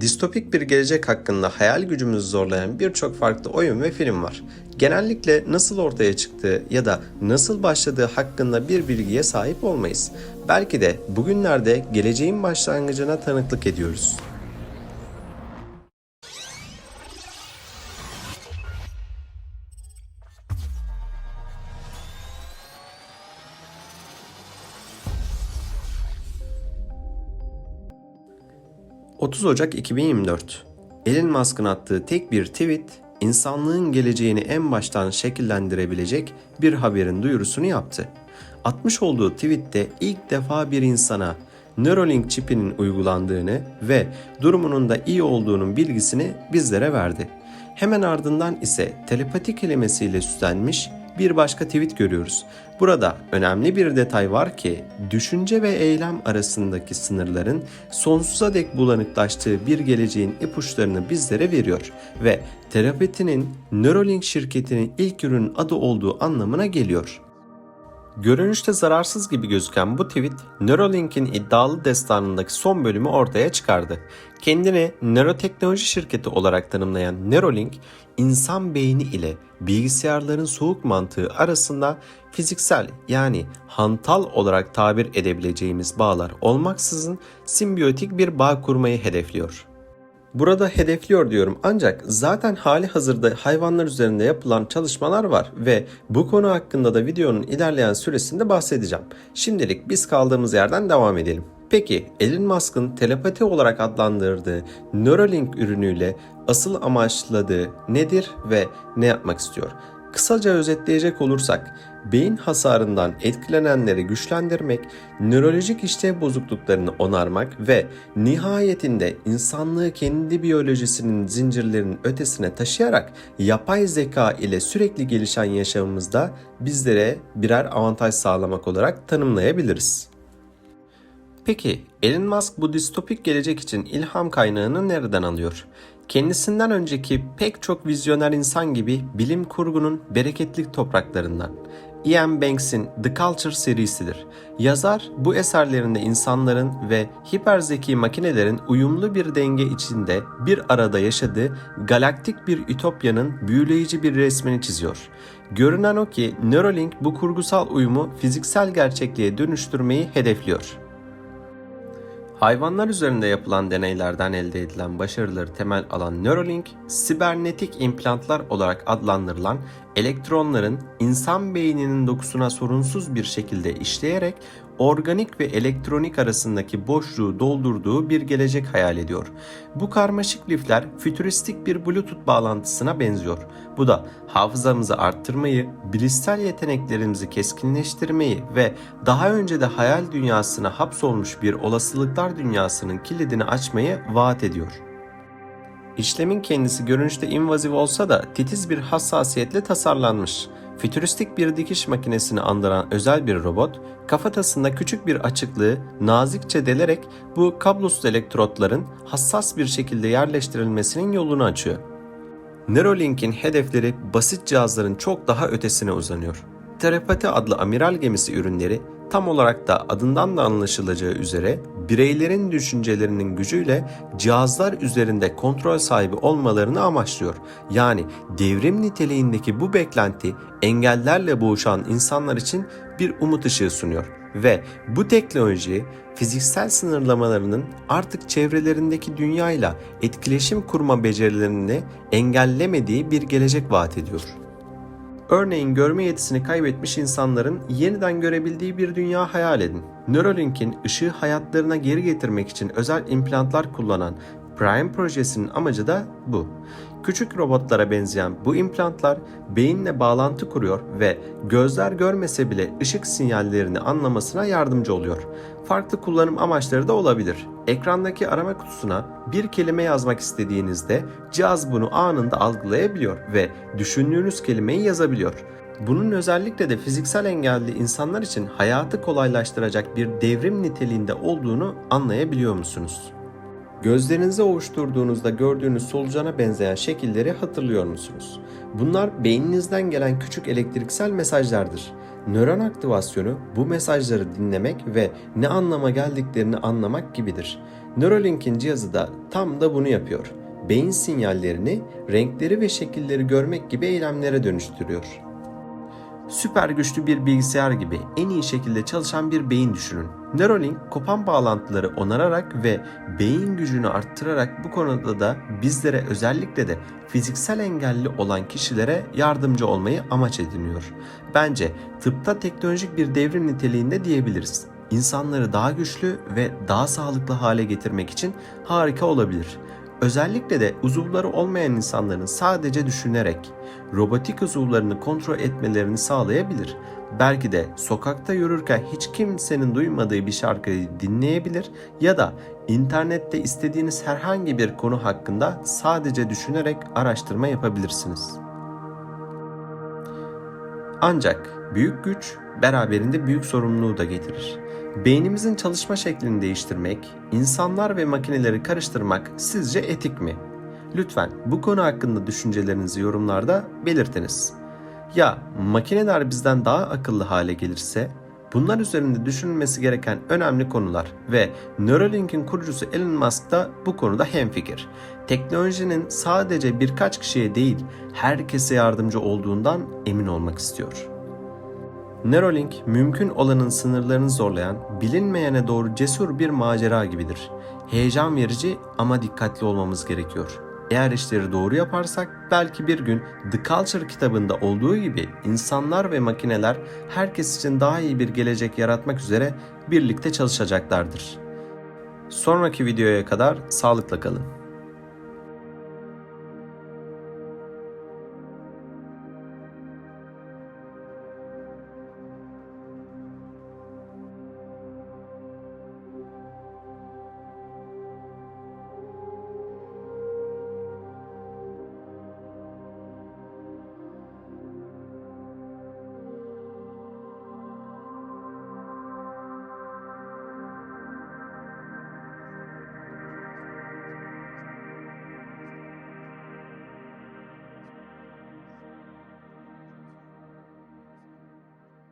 Distopik bir gelecek hakkında hayal gücümüzü zorlayan birçok farklı oyun ve film var. Genellikle nasıl ortaya çıktığı ya da nasıl başladığı hakkında bir bilgiye sahip olmayız. Belki de bugünlerde geleceğin başlangıcına tanıklık ediyoruz. ...30 Ocak 2024. Elon Musk'ın attığı tek bir tweet... ...insanlığın geleceğini en baştan şekillendirebilecek bir haberin duyurusunu yaptı. Atmış olduğu tweette ilk defa bir insana... Neuralink çipinin uygulandığını ve durumunun da iyi olduğunun bilgisini bizlere verdi. Hemen ardından ise telepati kelimesiyle süslenmiş bir başka tweet görüyoruz. Burada önemli bir detay var ki düşünce ve eylem arasındaki sınırların sonsuza dek bulanıklaştığı bir geleceğin ipuçlarını bizlere veriyor ve terapetinin Neuralink şirketinin ilk ürünün adı olduğu anlamına geliyor. Görünüşte zararsız gibi gözüken bu tweet, Neuralink'in iddialı destanındaki son bölümü ortaya çıkardı. Kendini nöroteknoloji şirketi olarak tanımlayan Neuralink, insan beyni ile bilgisayarların soğuk mantığı arasında fiziksel yani hantal olarak tabir edebileceğimiz bağlar olmaksızın simbiyotik bir bağ kurmayı hedefliyor. Burada hedefliyor diyorum ancak zaten hali hazırda hayvanlar üzerinde yapılan çalışmalar var ve bu konu hakkında da videonun ilerleyen süresinde bahsedeceğim. Şimdilik biz kaldığımız yerden devam edelim. Peki Elon Musk'ın telepati olarak adlandırdığı Neuralink ürünüyle asıl amaçladığı nedir ve ne yapmak istiyor? Kısaca özetleyecek olursak, beyin hasarından etkilenenleri güçlendirmek, nörolojik işlev bozukluklarını onarmak ve nihayetinde insanlığı kendi biyolojisinin zincirlerinin ötesine taşıyarak yapay zeka ile sürekli gelişen yaşamımızda bizlere birer avantaj sağlamak olarak tanımlayabiliriz. Peki Elon Musk bu distopik gelecek için ilham kaynağını nereden alıyor? Kendisinden önceki pek çok vizyoner insan gibi bilim kurgunun bereketli topraklarından. Ian Banks'in The Culture serisidir. Yazar bu eserlerinde insanların ve hiperzeki makinelerin uyumlu bir denge içinde bir arada yaşadığı galaktik bir ütopyanın büyüleyici bir resmini çiziyor. Görünen o ki Neuralink bu kurgusal uyumu fiziksel gerçekliğe dönüştürmeyi hedefliyor. Hayvanlar üzerinde yapılan deneylerden elde edilen başarıları temel alan Neuralink, sibernetik implantlar olarak adlandırılan elektronların insan beyninin dokusuna sorunsuz bir şekilde işleyerek organik ve elektronik arasındaki boşluğu doldurduğu bir gelecek hayal ediyor. Bu karmaşık lifler fütüristik bir Bluetooth bağlantısına benziyor. Bu da hafızamızı arttırmayı, bilişsel yeteneklerimizi keskinleştirmeyi ve daha önce de hayal dünyasına hapsolmuş bir olasılıklar dünyasının kilidini açmayı vaat ediyor. İşlemin kendisi görünüşte invaziv olsa da titiz bir hassasiyetle tasarlanmış. Fütüristik bir dikiş makinesini andıran özel bir robot, kafatasında küçük bir açıklığı nazikçe delerek bu kablosuz elektrotların hassas bir şekilde yerleştirilmesinin yolunu açıyor. Neuralink'in hedefleri basit cihazların çok daha ötesine uzanıyor. Telepati adlı amiral gemisi ürünleri tam olarak da adından da anlaşılacağı üzere bireylerin düşüncelerinin gücüyle cihazlar üzerinde kontrol sahibi olmalarını amaçlıyor. Yani devrim niteliğindeki bu beklenti engellerle boğuşan insanlar için bir umut ışığı sunuyor ve bu teknoloji fiziksel sınırlamalarının artık çevrelerindeki dünyayla etkileşim kurma becerilerini engellemediği bir gelecek vaat ediyor. Örneğin görme yetisini kaybetmiş insanların yeniden görebildiği bir dünya hayal edin. Neuralink'in ışığı hayatlarına geri getirmek için özel implantlar kullanan Prime projesinin amacı da bu. Küçük robotlara benzeyen bu implantlar beyinle bağlantı kuruyor ve gözler görmese bile ışık sinyallerini anlamasına yardımcı oluyor. Farklı kullanım amaçları da olabilir. Ekrandaki arama kutusuna bir kelime yazmak istediğinizde cihaz bunu anında algılayabiliyor ve düşündüğünüz kelimeyi yazabiliyor. Bunun özellikle de fiziksel engelli insanlar için hayatı kolaylaştıracak bir devrim niteliğinde olduğunu anlayabiliyor musunuz? Gözlerinizi ovuşturduğunuzda gördüğünüz solucana benzeyen şekilleri hatırlıyor musunuz? Bunlar beyninizden gelen küçük elektriksel mesajlardır. Nöron aktivasyonu bu mesajları dinlemek ve ne anlama geldiklerini anlamak gibidir. Neuralink'in cihazı da tam da bunu yapıyor. Beyin sinyallerini renkleri ve şekilleri görmek gibi eylemlere dönüştürüyor. Süper güçlü bir bilgisayar gibi en iyi şekilde çalışan bir beyin düşünün. Neuralink kopan bağlantıları onararak ve beyin gücünü arttırarak bu konuda da bizlere özellikle de fiziksel engelli olan kişilere yardımcı olmayı amaç ediniyor. Bence tıpta teknolojik bir devrim niteliğinde diyebiliriz. İnsanları daha güçlü ve daha sağlıklı hale getirmek için harika olabilir. Özellikle de uzuvları olmayan insanların sadece düşünerek robotik uzuvlarını kontrol etmelerini sağlayabilir. Belki de sokakta yürürken hiç kimsenin duymadığı bir şarkıyı dinleyebilir ya da internette istediğiniz herhangi bir konu hakkında sadece düşünerek araştırma yapabilirsiniz. Ancak büyük güç beraberinde büyük sorumluluğu da getirir. Beynimizin çalışma şeklini değiştirmek, insanlar ve makineleri karıştırmak sizce etik mi? Lütfen bu konu hakkında düşüncelerinizi yorumlarda belirtiniz. Ya makineler bizden daha akıllı hale gelirse? Bunlar üzerinde düşünülmesi gereken önemli konular ve Neuralink'in kurucusu Elon Musk da bu konuda hemfikir. Teknolojinin sadece birkaç kişiye değil herkese yardımcı olduğundan emin olmak istiyor. Neuralink mümkün olanın sınırlarını zorlayan, bilinmeyene doğru cesur bir macera gibidir. Heyecan verici ama dikkatli olmamız gerekiyor. Eğer işleri doğru yaparsak belki bir gün The Culture kitabında olduğu gibi insanlar ve makineler herkes için daha iyi bir gelecek yaratmak üzere birlikte çalışacaklardır. Sonraki videoya kadar sağlıkla kalın.